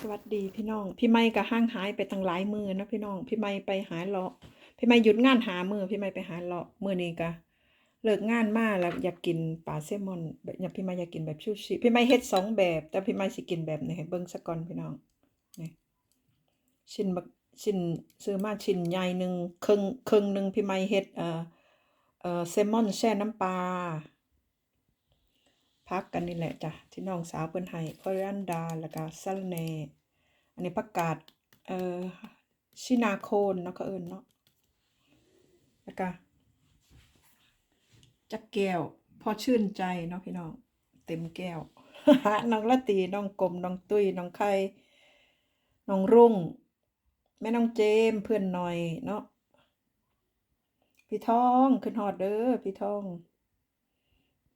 สวัสดีพี่น้อง พี่ไม่ก็ห่างหายไปตั้งหลายมือนะพี่น้อง พี่ไม่ไปหาเลาะ พี่ไม่หยุดงานหามือพี่ไม่ไปหาเลาะมือนี้ก็เลิกงานมาแล้วอยากกินปลาแซลมอนแบบอยากพี่ไม่อยากกินแบบชูชิพี่ไม่เฮ็ดสองแบบ แต่พี่ไม่สิกินแบบนี้ให้เบิ่งซะก่อนพี่น้องนี่ชิ้นบักชิ้นซื้อมาชิ้นใหญ่หนึ่งครึ่งครึ่งหนึ่งพี่ไม่เฮ็ดเอ่อเอ่อแซลมอนแช่น้ำปลา พักกันนี่แหละจ้ะที่น้องสาวเพิ่นให้คอรันดาแล้วก็สะระแหน่อันนี้ผักกาดเอ่อชินาโคนเนาะก็เอิ้นเนาะแล้วก็จักแก้วพอชื่นใจเนาะพี่น้องเต็มแก้วน้องละตีน้องกลมน้องตุ้ยน้องไข่น้องรุ่ง แม่น้องเจมเพื่อนหน่อยเนาะพี่ทองขึ้นฮอดเด้อพี่ทอง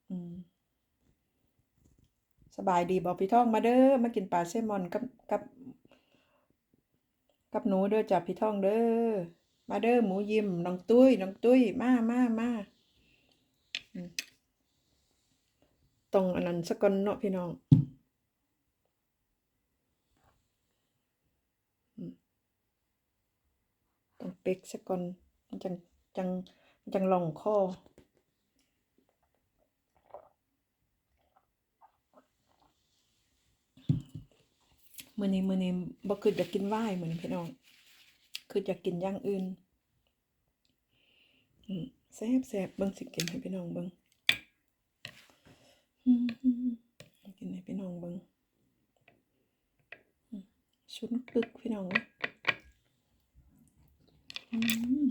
อืม สบายดีบอกพี่ท่องมาเด้อมากินปลาแซลมอนกับกับ กับหนูเด้อจ้ะพี่ท่องเด้อมาเด้อหมูยิมน้องตุ้ยน้องตุ้ยมามามาตรงอันนั้นสกอนเนาะพี่น้องต้องเป๊กสกอนจังจังจังลองคอ มื้อนี้มือนี้บ่คืออยากกินไวน์มื้อนี้พี่น้องคืออยากกินอย่างอื่นอืมแซ่บแซ่บเบิ่งสิกินให้พี่น้องเบิ่งกินให้พี่น้องเบิ่งชุนปึกพี่น้องอืม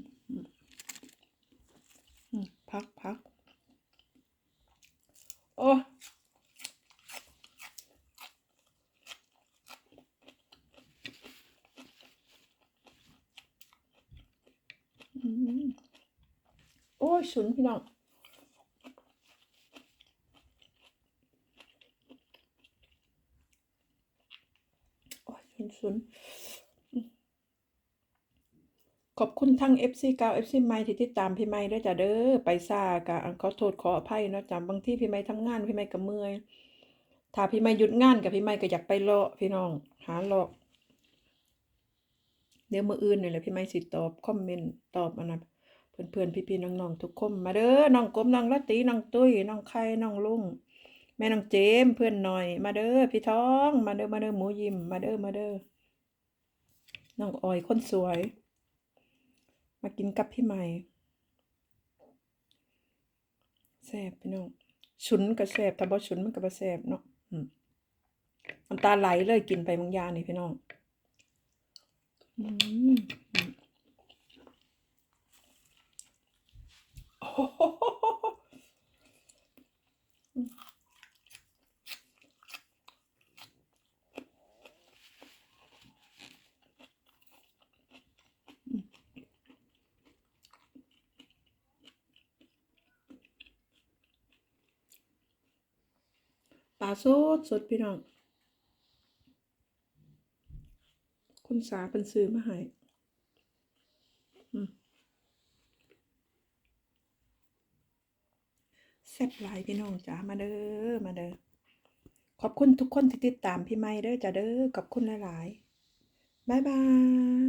อืมพักพักโอ้ โอ้ยฉุนพี่น้องโอ้ยฉุนฉุนขอบคุณทั้ง FC เก่า FC ใหม่ที่ติดตามพี่ใหม่ด้วยจ้ะเด้อไปซ่ากะขอโทษขออภัยเนาะจ้ะบางที่พี่ใหม่ทำงานพี่ใหม่ก็เมื่อยถ้าพี่ใหม่หยุดงานกับพี่ใหม่ก็อยากไปเลาะพี่น้อง หาเลาะ เดี๋ยวมืออื่นนี่แหละพี่ใหม่สิตอบคอมเมนต์ตอบอันนั้นเพื่อนเพื่อนพี่พี่ๆน้องๆทุกคนมาเด้อน้องกลมน้องละตีน้องตุ้ยน้องไข่น้องลุงแม่น้องเจมเพื่อนหน่อย มาเด้อพี่ท้อง มาเด้อมาเด้อหมูยิมมาเด้อมาเด้อน้องออยคนสวย มากินกับพี่ใหม่แซ่บพี่น้องฉุนก็แซ่บถ้าบ่ฉุนมันก็บ่แซ่บเนาะอืมน้ำตาไหลเลยกินไปบางยานี่พี่น้อง ปลาสดสดพี่น้อง คุณสาเป็นซื้อมาให้แซ่บหลายพี่น้องจ้ามาเด้อมาเด้อขอบคุณทุกคนที่ติดตามพี่ไม่เด้อจ้าเด้อขอบคุณหลายๆ บ๊ายบาย